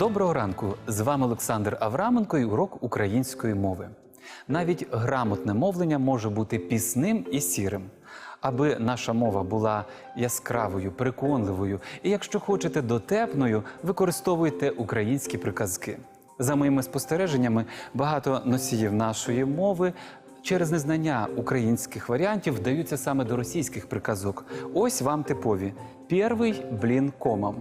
Доброго ранку! З вами Олександр Авраменко і урок української мови. Навіть грамотне мовлення може бути пісним і сірим. Аби наша мова була яскравою, переконливою, і якщо хочете дотепною, використовуйте українські приказки. За моїми спостереженнями, багато носіїв нашої мови через незнання українських варіантів вдаються саме до російських приказок. Ось вам типові: Первий блін комом.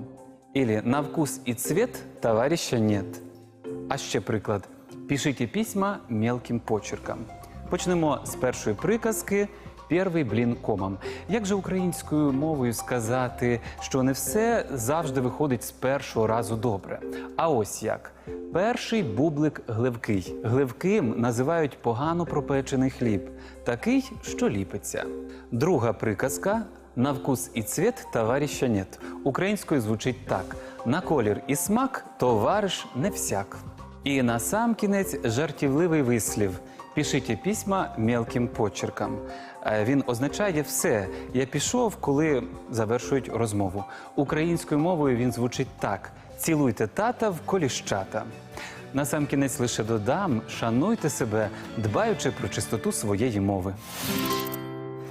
Или «На вкус и цвет товарища нет». А ще приклад. Пишите письма мелким почерком. Почнемо з першої приказки Перший блін комом. Як же українською мовою сказати, що не все завжди виходить з першого разу добре? А ось як. Перший бублик гливкий. Гливким називають погано пропечений хліб, такий, що ліпиться. Друга приказка на вкус і цвіт товариша нет. Українською звучить так: на колір і смак товариш не всяк. І на сам кінець жартівливий вислів. Пишіть письма мелким почерком. Е, Він означає все. Я пішов, коли завершують розмову. Українською мовою він звучить так: цілуйте тата в коліщата. На сам кінець лише додам, шануйте себе, дбаючи про чистоту своєї мови.